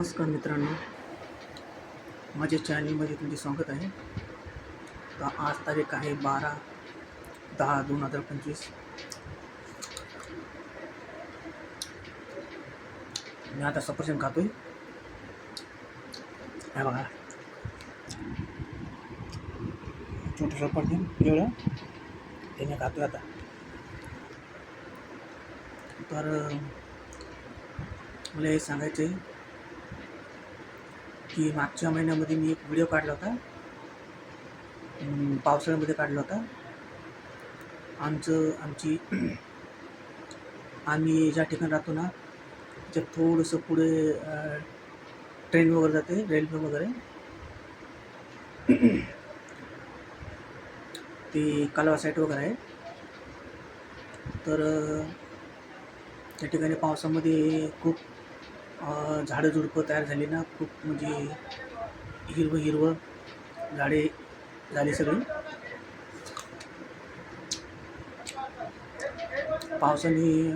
नमस्कार मित्रांनो. माझ्या चॅनलमध्ये तुमचे स्वागत आहे. तर आज तारीख आहे बारा दहा दोन हजार पंचवीस. मी आता सफरचंद खातोय. हे बघा. छोटं सफरचंद एवढं ते मी खातोय आता. तर मला हे सांगायचं आहे की मागच्या महिन्यामध्ये मी एक व्हिडिओ काढला होता. पावसाळ्यामध्ये काढला होता. आमचं आमची आम्ही ज्या ठिकाणी राहतो ना त्याच्यात थोडंसं पुढे ट्रेन वगैरे जाते रेल्वे वगैरे. ते कालवा साईट वगैरे आहे. तर त्या ठिकाणी पावसामध्ये खूप झाडं झुडपं तयार झाली ना खूप म्हणजे हिरवं हिरवं झाडे झाली सगळी. पावसाने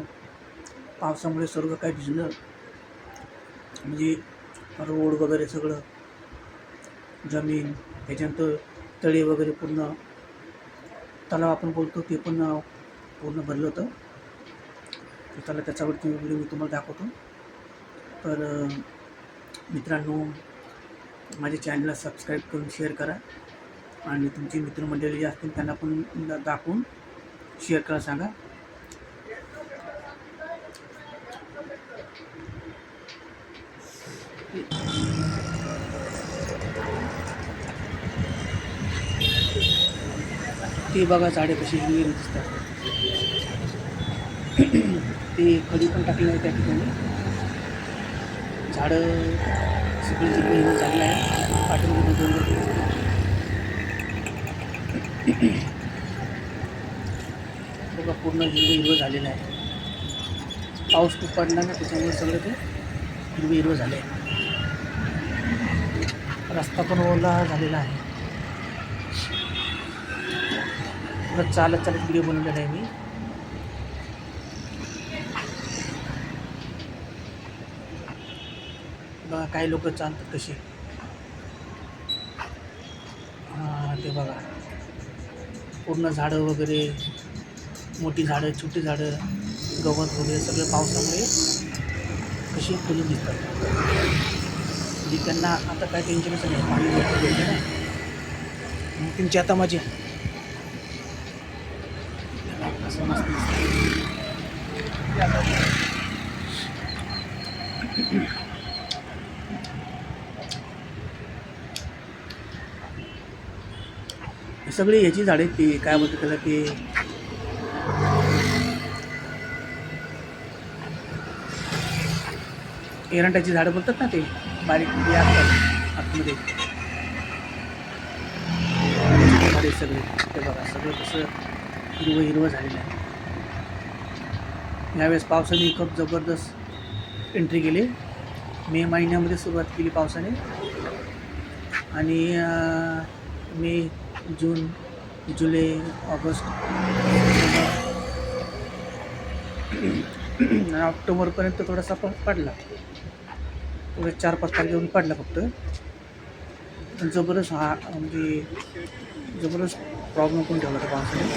पावसामुळे सर्व काही भिजलं? म्हणजे रोड वगैरे सगळं जमीन त्याच्यानंतर तळे वगैरे पूर्ण तलाव आपण बोलतो ते पण पूर्ण भरलं होतं. त्याला त्याच्यावरती व्हिडिओ मी तुम्हाला दाखवतो. तर मित्रांनो माझ्या चॅनलला सबस्क्राईब करून शेअर करा आणि तुमची मित्रमंडळी जे असतील त्यांना पण दाखवून शेअर करा सांगा. ती बघा झाडे कशी हिरवी दिसतात. ते खडी पण टाकली आहे त्या ठिकाणी. झाडं सगळी हिरवं झालेलं आहे पाठीमागे डोंगर बघा पूर्ण हिरवं हिरवं झालेलं आहे. पाऊस खूप पडला ना त्याच्यामुळे सगळं ते हिरवं हिरवं झालं. आहे रस्ता पण ओला झालेला आहे. चालत चालत व्हिडिओ बनवलेला आहे मी. बघा काही लोक चालतात कशी? हां ते बघा. पूर्ण झाडं वगैरे मोठी झाडं छोटी झाडं गवत वगैरे सगळं पावसामुळे कशी फुलून दिसतात. म्हणजे त्यांना आता काय टेन्शनच नाही पाणी वगैरे भेटलं ना. त्यांची आता मजा. असं मस्त दिसतं. सगळी ह्याची झाडे आहेत ती काय म्हणतात त्याला ते एरंटाची झाडं बोलतात ना ते बारीक जे असतात आतमध्ये. झाडे सगळे ते बघा सगळं कसं हिरवं हिरवं झालेलं आहे. यावेळेस पावसाने खूप जबरदस्त एंट्री केली. मे महिन्यामध्ये सुरुवात केली पावसाने. आणि मी मे जून जुलै ऑगस्ट आणि ऑक्टोबरपर्यंत थोडासा प पडला. थोडे चार पाच तारखे येऊन पडला फक्त. जबरदस्त हा म्हणजे जबरदस्त प्रॉब्लेम पण ठेवला होता पावसाने?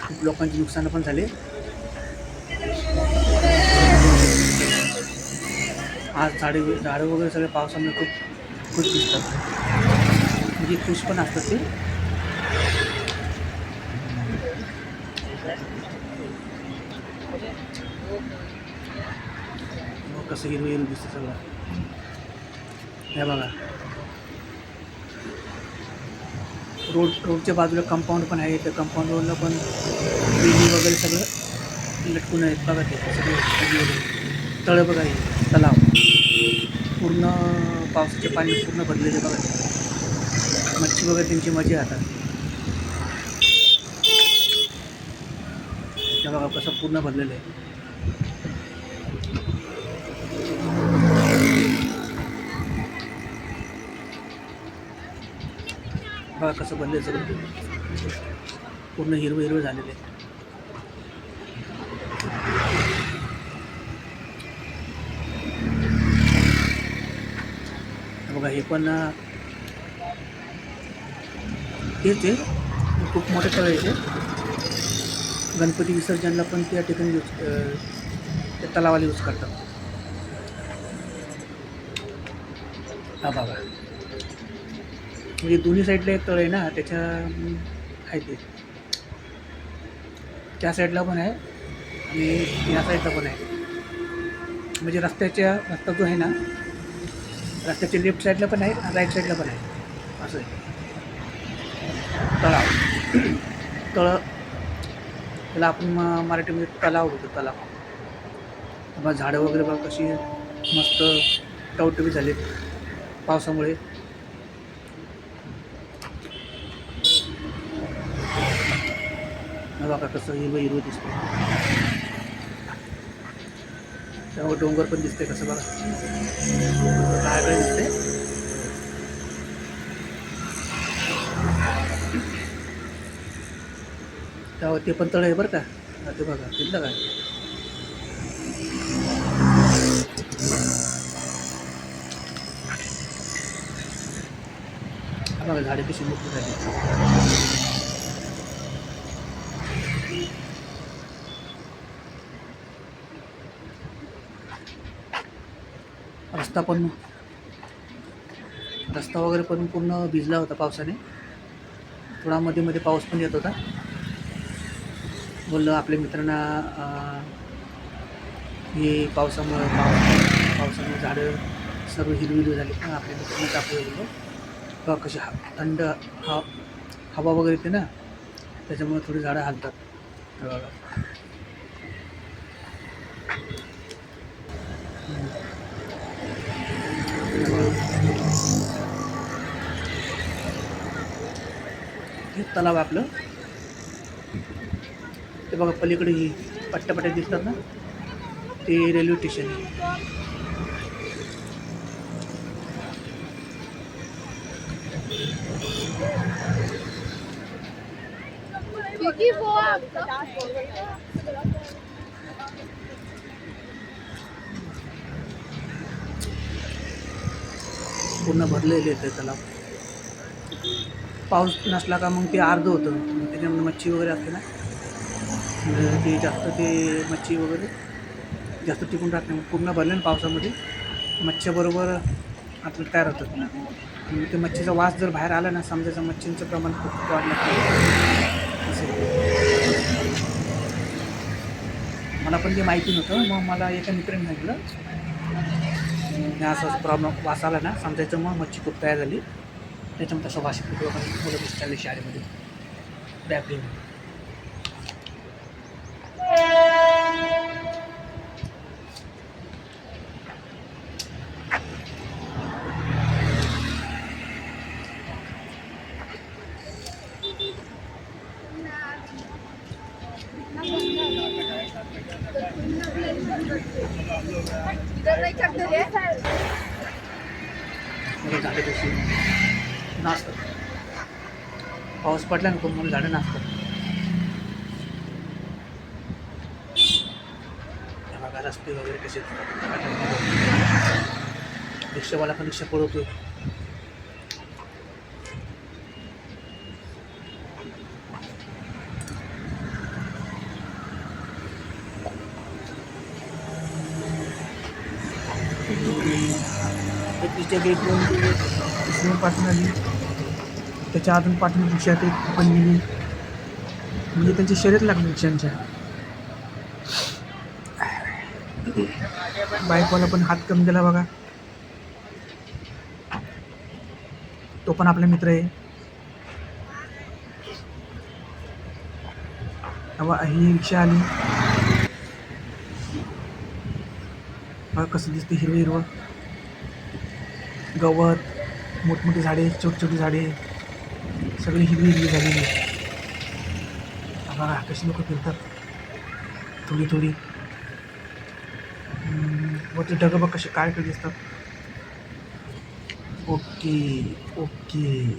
खूप लोकांची नुकसान पण झाले. आज झाडे झाडं वगैरे सगळे पावसामुळे खूप खुश दिसतात. म्हणजे खुश पण असतात ते. कसं हिरवं हिरवं दिसतं सगळं. हे बघा. रोड रोडच्या बाजूला कंपाऊंड पण आहे त्या कंपाऊंडवरनं पण वेली वगैरे सगळं लटकून आहेत. बघा ते सगळे तळं बघा हे तलाव. पूर्ण पावसाचे पाणी पूर्ण भरलेले बघा. मच्छी वगैरे त्यांची मजा आहे आता. हे बघा कसं पूर्ण भरलेलं आहे. बघा कसं बनलं सगळं. पूर्ण हिरवं हिरवं झालेलं आहे. बघा हे पण हेच आहे. खूप मोठे तळं आहे ते. गणपती विसर्जनला पण त्या ठिकाणी यूज त्या तलावाला यूज करतात. हा बाबा. म्हणजे दोन्ही साईडला एक तळ आहे ना त्याच्या आहे ते. त्या साईडला पण आहे आणि या साईडला पण आहे. म्हणजे रस्त्याच्या रस्ता जो आहे ना रस्त्याच्या लेफ्ट साईडला पण आहे आणि राईट साईडला पण आहे. असं आहे. तलाव. तळ त्याला आपण म- मराठीमध्ये तलाव होतो तलाव. बा झाडं वगैरे बघा कशी मस्त टवटवी झालीत पावसामुळे. बघा कसं हिरवं हिरवं दिसतं त्यावर डोंगर पण दिसते कसं बघा. काय काय दिसते त्यावर ते पण तळ आहे बरं का. ते बघा तिथलं काय? बघा झाडे कशी मोठी झाली. रस्ता पण रस्ता वगैरे पण पूर्ण भिजला होता पावसाने. थोडा मध्ये मध्ये पाऊस पण येत होता. बोललं आपल्या मित्रांना हे पावसामुळे पावसा पावसामुळे झाडं सर्व हिरवी झाली. ना आपल्या मित्रांना दाखवलं गेलो. किंवा कशी हा थंड हा हवा वगैरे येते ना त्याच्यामुळे थोडी झाडं हालतात. हे तलाव आपलं. ते बघा पलीकडे ही पट्ट्या पट्ट्या दिसतात ना? ते रेल्वे स्टेशन आहे. पूर्ण भरलेले येते ते तलाव. पाऊस नसला का मग ते अर्ध होतं. त्याच्यामुळे मच्छी वगैरे असते ना? ते जास्त ते मच्छी वगैरे जास्त टिकून राहत नाही. पूर्ण भरले ना पावसामध्ये. मच्छीबरोबर आपलं तयार होतात. आणि ते मच्छीचा वास जर बाहेर आला ना समजायचं मच्छींचं प्रमाण खूप वाढलं असं. मला पण ते माहिती नव्हतं. मग मला एका मित्राने सांगितलं. आणि असं प्रॉब्लेम वास आला ना समजायचं मग मच्छी खूप तयार झाली. त्याच्यामुळे तसं वास खूप किंवा मुलं दिसत चालले शाळेमध्ये. बॅग घेऊन इधर नहीं करते रे मला झाडे कशी नाचतात पाऊस पडला ना पण मला झाडं नाचतात हे बघा रस्ते वगैरे कसे रिक्षावाला पण रिक्षा पळवतोय तिच्या गेटवरून दुसऱ्या पाठवून आली त्याच्या अजून पाठवून रिक्षा ते पण गेली. म्हणजे त्यांची शर्यत लागली रिक्षांच्या बाईकवाला पण हात कमी केला बघा. तो पण आपला मित्र आहे. ही रिक्षा आली. बघा कसं दिसते हिरवं हिरवं गवत मोठमोठी झाडे छोटी छोटी झाडे. सगळी हिरवी हिरवी झालेली आहे. बघा कशी लोक फिरतात. थोडी थोडी. हम्म, वरती ढगं कसे काय काय दिसतात? Okay okay.